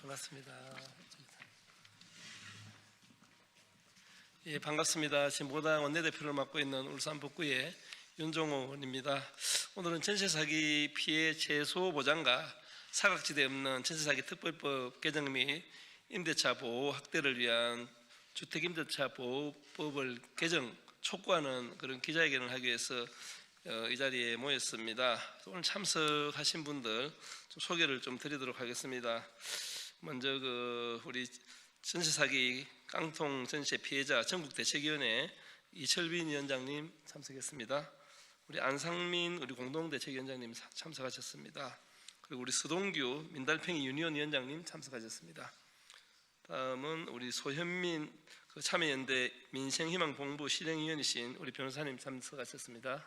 반갑습니다. 예, 반갑습니다. 지금 모당 원내대표를 맡고 있는 울산 북구의 윤종호 의원입니다. 오늘은 전세 사기 피해 최소 보장과 사각지대 없는 전세 사기 특별법 개정 및 임대차 보호 확대를 위한 주택 임대차 보호법을 개정 촉구하는 그런 기자회견을 하기 위해서 어, 이 자리에 모였습니다. 오늘 참석하신 분들 좀 소개를 좀 드리도록 하겠습니다. 먼저 그 우리 전세 사기 깡통 전세 피해자 전국 대책위원회 이철빈 위원장님 참석했습니다. 우리 안상민 우리 공동 대책위원장님 사- 참석하셨습니다. 그리고 우리 서동규 민달팽이 유니온 위원장님 참석하셨습니다. 다음은 우리 소현민 그 참여연대 민생희망본부 실행위원이신 우리 변호사님 참석하셨습니다.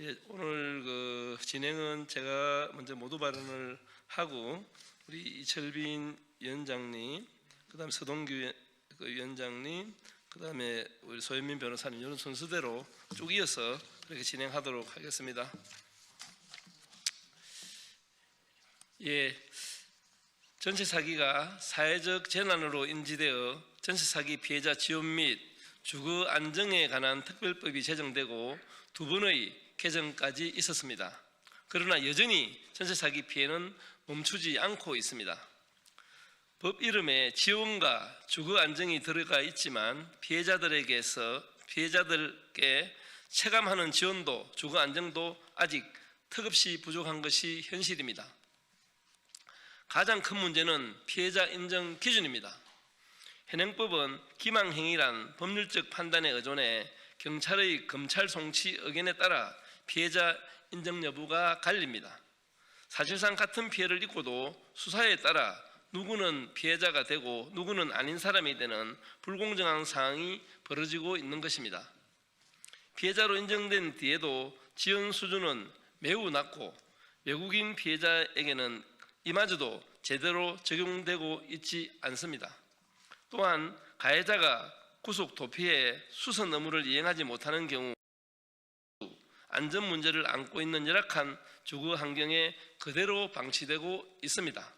예, 오늘 그 진행은 제가 먼저 모두 발언을 하고 우리 이철빈 위원장님, 그다음 서동규 위- 그 위원장님, 그다음에 우리 소현민 변호사님 이런 순서대로 쭉 이어서 그렇게 진행하도록 하겠습니다. 예, 전세 사기가 사회적 재난으로 인지되어 전세 사기 피해자 지원 및 주거 안정에 관한 특별법이 제정되고 두 번의 개정까지 있었습니다. 그러나 여전히 전세 사기 피해는 멈추지 않고 있습니다. 법 이름에 지원과 주거 안정이 들어가 있지만 피해자들에게서 피해자들께 체감하는 지원도 주거 안정도 아직 턱없이 부족한 것이 현실입니다. 가장 큰 문제는 피해자 인정 기준입니다. 현행법은 기망행위란 법률적 판단에 의존해 경찰의 검찰 송치 의견에 따라 피해자 인정 여부가 갈립니다. 사실상 같은 피해를 입고도 수사에 따라 누구는 피해자가 되고 누구는 아닌 사람이 되는 불공정한 상황이 벌어지고 있는 것입니다. 피해자로 인정된 뒤에도 지원 수준은 매우 낮고 외국인 피해자에게는 이마저도 제대로 적용되고 있지 않습니다. 또한 가해자가 구속 도피해 수선 업무를 이행하지 못하는 경우 안전 문제를 안고 있는 열악한 주거 환경에 그대로 방치되고 있습니다.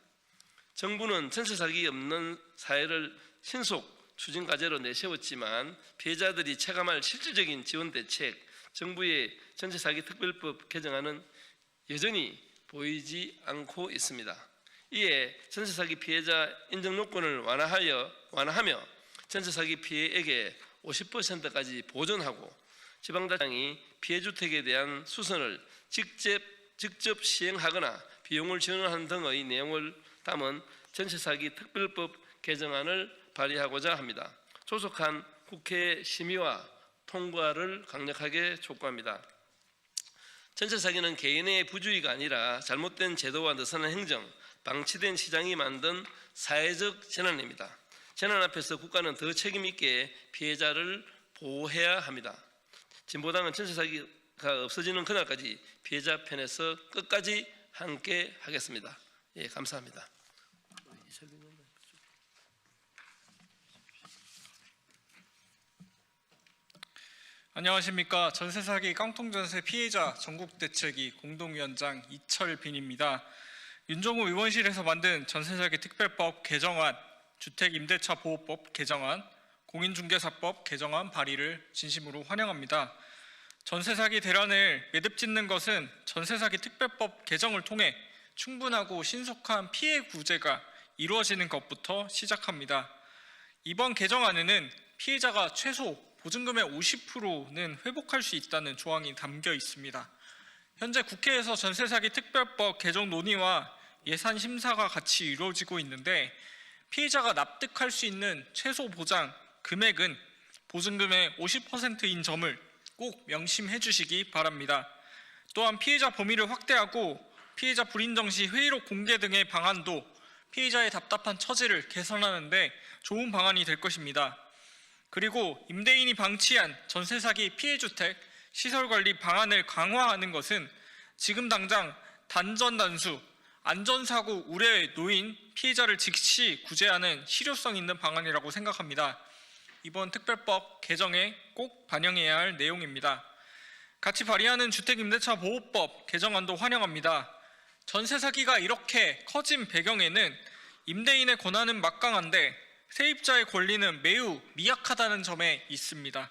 정부는 전세 사기 없는 사회를 신속 추진 과제로 내세웠지만 피해자들이 체감할 실질적인 지원 대책, 정부의 전세 사기 특별법 개정안은 여전히 보이지 않고 있습니다. 이에 전세 사기 피해자 인정 요건을 완화하여 완화하며 전세 사기 피해에게 50%까지 보전하고 지방자치단이 피해 주택에 대한 수선을 직접 직접 시행하거나 비용을 지원하는 등의 내용을 담은 전세 사기 특별법 개정안을 발의하고자 합니다. 조속한 국회 심의와 통과를 강력하게 촉구합니다. 전세 사기는 개인의 부주의가 아니라 잘못된 제도와 느슨한 행정, 방치된 시장이 만든 사회적 재난입니다. 재난 앞에서 국가는 더 책임 있게 피해자를 보호해야 합니다. 진보당은 전세 사기 가 없어지는 그날까지 피해자 편에서 끝까지 함께 하겠습니다. 예, 감사합니다. 안녕하십니까 전세 사기 깡통 전세 피해자 전국 대책위 공동위원장 이철빈입니다. 윤종우 의원실에서 만든 전세 사기 특별법 개정안, 주택 임대차 보호법 개정안, 공인중개사법 개정안 발의를 진심으로 환영합니다. 전세 사기 대란을 매듭 짓는 것은 전세 사기 특별법 개정을 통해 충분하고 신속한 피해 구제가 이루어지는 것부터 시작합니다. 이번 개정안에는 피해자가 최소 보증금의 50%는 회복할 수 있다는 조항이 담겨 있습니다. 현재 국회에서 전세 사기 특별법 개정 논의와 예산 심사가 같이 이루어지고 있는데 피해자가 납득할 수 있는 최소 보장 금액은 보증금의 50%인 점을 꼭 명심해 주시기 바랍니다. 또한 피해자 범위를 확대하고 피해자 불인정 시 회의록 공개 등의 방안도 피해자의 답답한 처지를 개선하는데 좋은 방안이 될 것입니다. 그리고 임대인이 방치한 전세 사기 피해 주택 시설 관리 방안을 강화하는 것은 지금 당장 단전 단수 안전사고 우려에 놓인 피해자를 즉시 구제하는 실효성 있는 방안이라고 생각합니다. 이번 특별법 개정에 꼭 반영해야 할 내용입니다. 같이 발의하는 주택임대차 보호법 개정안도 환영합니다. 전세 사기가 이렇게 커진 배경에는 임대인의 권한은 막강한데 세입자의 권리는 매우 미약하다는 점에 있습니다.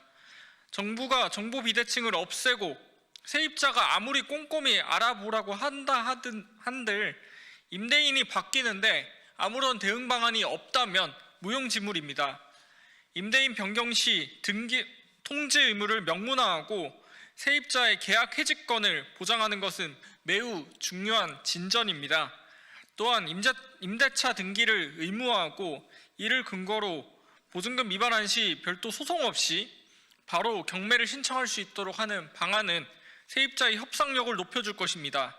정부가 정보 비대칭을 없애고 세입자가 아무리 꼼꼼히 알아보라고 한다 하든 한들 임대인이 바뀌는데 아무런 대응 방안이 없다면 무용지물입니다. 임대인 변경 시 등기 통지 의무를 명문화하고 세입자의 계약 해지권을 보장하는 것은 매우 중요한 진전입니다. 또한 임대, 임대차 등기를 의무화하고 이를 근거로 보증금 위반한 시 별도 소송 없이 바로 경매를 신청할 수 있도록 하는 방안은 세입자의 협상력을 높여줄 것입니다.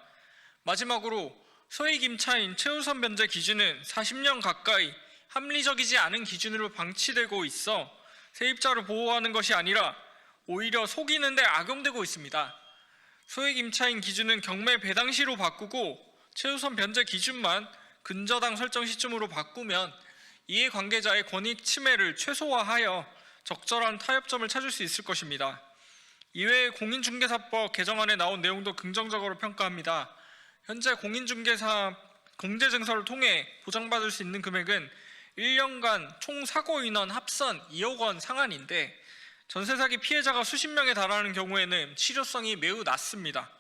마지막으로 소액 임차인 최우선 변제 기준은 40년 가까이 합리적이지 않은 기준으로 방치되고 있어 세입자를 보호하는 것이 아니라 오히려 속이는데 악용되고 있습니다. 소액 임차인 기준은 경매 배당 시로 바꾸고 최우선 변제 기준만 근저당 설정 시점으로 바꾸면 이해관계자의 권익 침해를 최소화하여 적절한 타협점을 찾을 수 있을 것입니다. 이외에 공인중개사법 개정안에 나온 내용도 긍정적으로 평가합니다. 현재 공인중개사 공제증서를 통해 보장받을 수 있는 금액은 1년간 총 사고 인원 합산 2억 원 상한인데 전세 사기 피해자가 수십 명에 달하는 경우에는 실효성이 매우 낮습니다.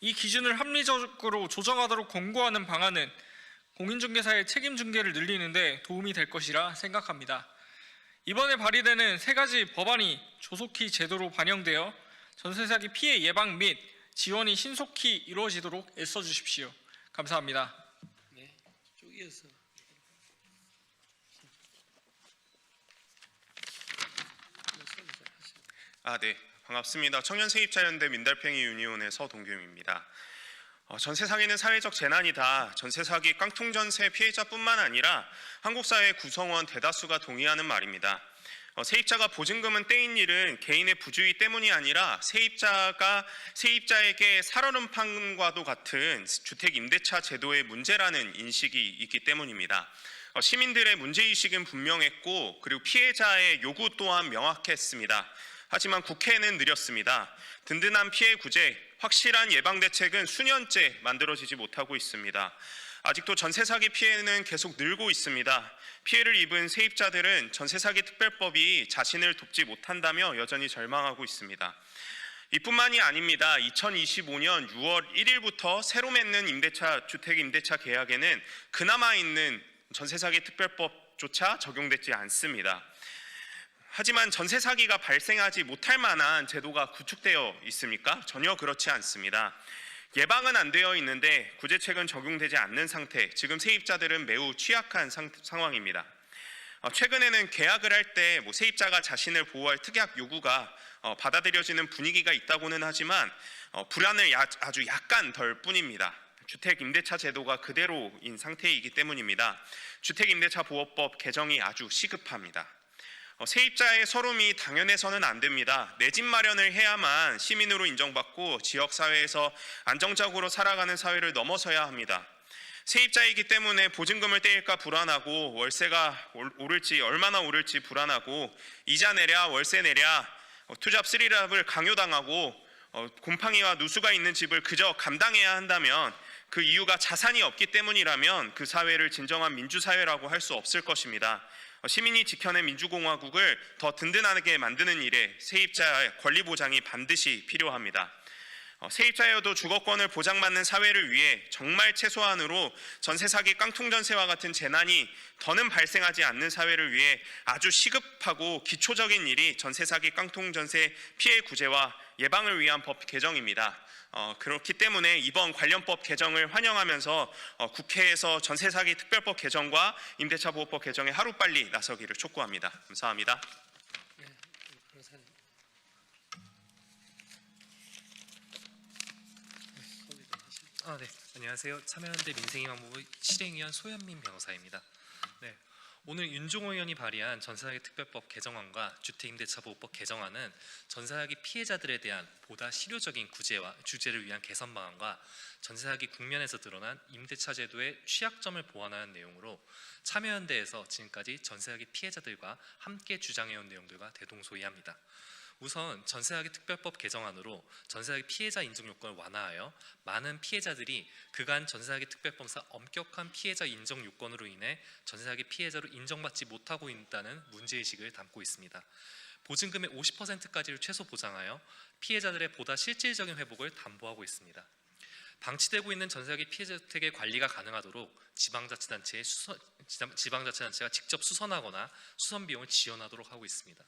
이 기준을 합리적으로 조정하도록 권고하는 방안은 공인중개사의 책임 중개를 늘리는데 도움이 될 것이라 생각합니다. 이번에 발의되는 세 가지 법안이 조속히 제도로 반영되어 전세 사기 피해 예방 및 지원이 신속히 이루어지도록 애써 주십시오. 감사합니다. 네, 쭉 이어 아, 네. 반갑습니다. 청년세입자연대 민달팽이 유니온의 서동규입니다. 어, 전세 사기는 사회적 재난이 다. 전세 사기 깡통 전세 피해자뿐만 아니라 한국 사회 구성원 대다수가 동의하는 말입니다. 어, 세입자가 보증금은 떼인 일은 개인의 부주의 때문이 아니라 세입자가 세입자에게 살얼음 판과도 같은 주택 임대차 제도의 문제라는 인식이 있기 때문입니다. 어, 시민들의 문제 의식은 분명했고 그리고 피해자의 요구 또한 명확했습니다. 하지만 국회는 느렸습니다. 든든한 피해 구제, 확실한 예방 대책은 수년째 만들어지지 못하고 있습니다. 아직도 전세 사기 피해는 계속 늘고 있습니다. 피해를 입은 세입자들은 전세 사기 특별법이 자신을 돕지 못한다며 여전히 절망하고 있습니다. 이뿐만이 아닙니다. 2025년 6월 1일부터 새로 맺는 임대차 주택 임대차 계약에는 그나마 있는 전세 사기 특별법조차 적용되지 않습니다. 하지만 전세 사기가 발생하지 못할 만한 제도가 구축되어 있습니까? 전혀 그렇지 않습니다. 예방은 안 되어 있는데 구제책은 적용되지 않는 상태. 지금 세입자들은 매우 취약한 상, 상황입니다. 어, 최근에는 계약을 할 때 뭐 세입자가 자신을 보호할 특약 요구가 어, 받아들여지는 분위기가 있다고는 하지만 어, 불안을 야- 아주 약간 덜 뿐입니다. 주택 임대차 제도가 그대로인 상태이기 때문입니다. 주택 임대차 보호법 개정이 아주 시급합니다. 어, 세입자의 서름이 당연해서는 안 됩니다. 내 집 마련을 해야만 시민으로 인정받고 지역 사회에서 안정적으로 살아가는 사회를 넘어서야 합니다. 세입자이기 때문에 보증금을 떼일까 불안하고 월세가 올- 오를지 얼마나 오를지 불안하고 이자 내랴 월세 내랴 어, 투잡 쓰리랍을 강요당하고 어, 곰팡이와 누수가 있는 집을 그저 감당해야 한다면 그 이유가 자산이 없기 때문이라면 그 사회를 진정한 민주사회라고 할 수 없을 것입니다. 어, 시민이 지켜낸 민주공화국을 더 든든하게 만드는 일에 세입자의 권리 보장이 반드시 필요합니다. 어, 세입자여도 주거권을 보장받는 사회를 위해 정말 최소한으로 전세 사기 깡통 전세와 같은 재난이 더는 발생하지 않는 사회를 위해 아주 시급하고 기초적인 일이 전세 사기 깡통 전세 피해 구제와 예방을 위한 법 개정입니다. 어, 그렇기 때문에 이번 관련법 개정을 환영하면서 어, 국회에서 전세 사기 특별법 개정과 임대차 보호법 개정에 하루빨리 나서기를 촉구합니다. 감사합니다. 변호사님. 아, 네. 안녕하세요. 참여연대 민생희망법의 실행위원 소현민 변호사입니다. 네. 오늘 윤종호 의원이 발의한 전세사기 특별법 개정안과 주택임대차보호법 개정안은 전세사기 피해자들에 대한 보다 실효적인 구제와 주제를 위한 개선 방안과 전세사기 국면에서 드러난 임대차 제도의 취약점을 보완하는 내용으로 참여연대에서 지금까지 전세사기 피해자들과 함께 주장해온 내용들과 대동소이합니다. 우선 전세사기 특별법 개정안으로 전세사기 피해자 인정 요건을 완화하여 많은 피해자들이 그간 전세사기 특별법상 엄격한 피해자 인정 요건으로 인해 전세사기 피해자로 인정받지 못하고 있다는 문제의식을 담고 있습니다. 보증금의 50%까지를 최소 보장하여 피해자들의 보다 실질적인 회복을 담보하고 있습니다. 방치되고 있는 전세사기 피해자 주택의 관리가 가능하도록 지방자치단체의 수선, 지방- 지방자치단체가 직접 수선하거나 수선 비용을 지원하도록 하고 있습니다.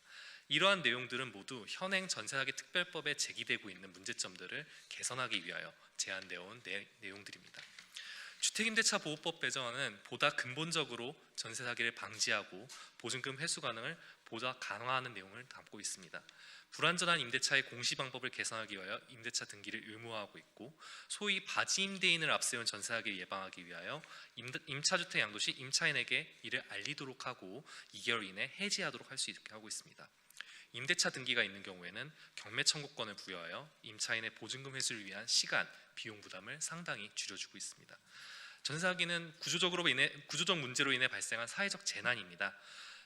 이러한 내용들은 모두 현행 전세사기 특별법에 제기되고 있는 문제점들을 개선하기 위하여 제안되어 온 내, 내용들입니다. 주택임대차 보호법 개정안은 보다 근본적으로 전세 사기를 방지하고 보증금 회수 가능을 보다 강화하는 내용을 담고 있습니다. 불완전한 임대차의 공시 방법을 개선하기 위하여 임대차 등기를 의무화하고 있고 소위 바지 임대인을 앞세운 전세 사기를 예방하기 위하여 임, 임차주택 양도시 임차인에게 이를 알리도록 하고 2개월 이내 해지하도록 할 수 있게 하고 있습니다. 임대차 등기가 있는 경우에는 경매 청구권을 부여하여 임차인의 보증금 회수를 위한 시간, 비용 부담을 상당히 줄여주고 있습니다. 전세 사기는 구조적으로 인해 구조적 문제로 인해 발생한 사회적 재난입니다.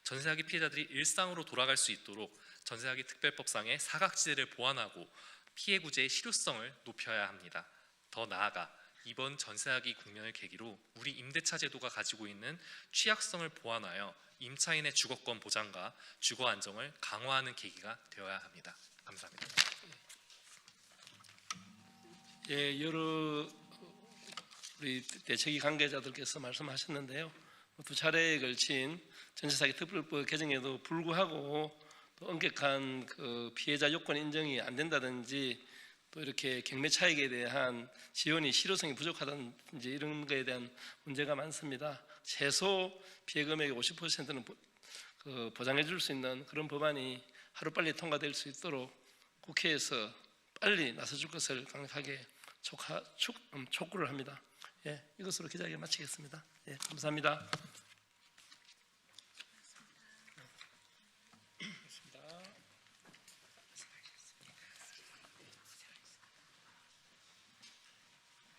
전세 사기 피해자들이 일상으로 돌아갈 수 있도록 전세 사기 특별법상의 사각지대를 보완하고 피해 구제의 실효성을 높여야 합니다. 더 나아가 이번 전세 사기 국면을 계기로 우리 임대차 제도가 가지고 있는 취약성을 보완하여 임차인의 주거권 보장과 주거 안정을 강화하는 계기가 되어야 합니다. 감사합니다. 예, 여러 우리 대책위 관계자들께서 말씀하셨는데요. 두 차례에 걸친 전세 사기 특별법 개정에도 불구하고 또 엄격한 그 피해자 요건 인정이 안 된다든지 또 이렇게 경매 차익에 대한 지원이 실효성이 부족하다든지 이런 거에 대한 문제가 많습니다. 최소 피해 금액의 50%는 그 보장해 줄 수 있는 그런 법안이 하루빨리 통과될 수 있도록 국회에서 빨리 나서줄 것을 강력하게 촉하, 촉, 음, 촉구를 합니다. 예, 이것으로 기자회견 마치겠습니다. 예, 감사합니다.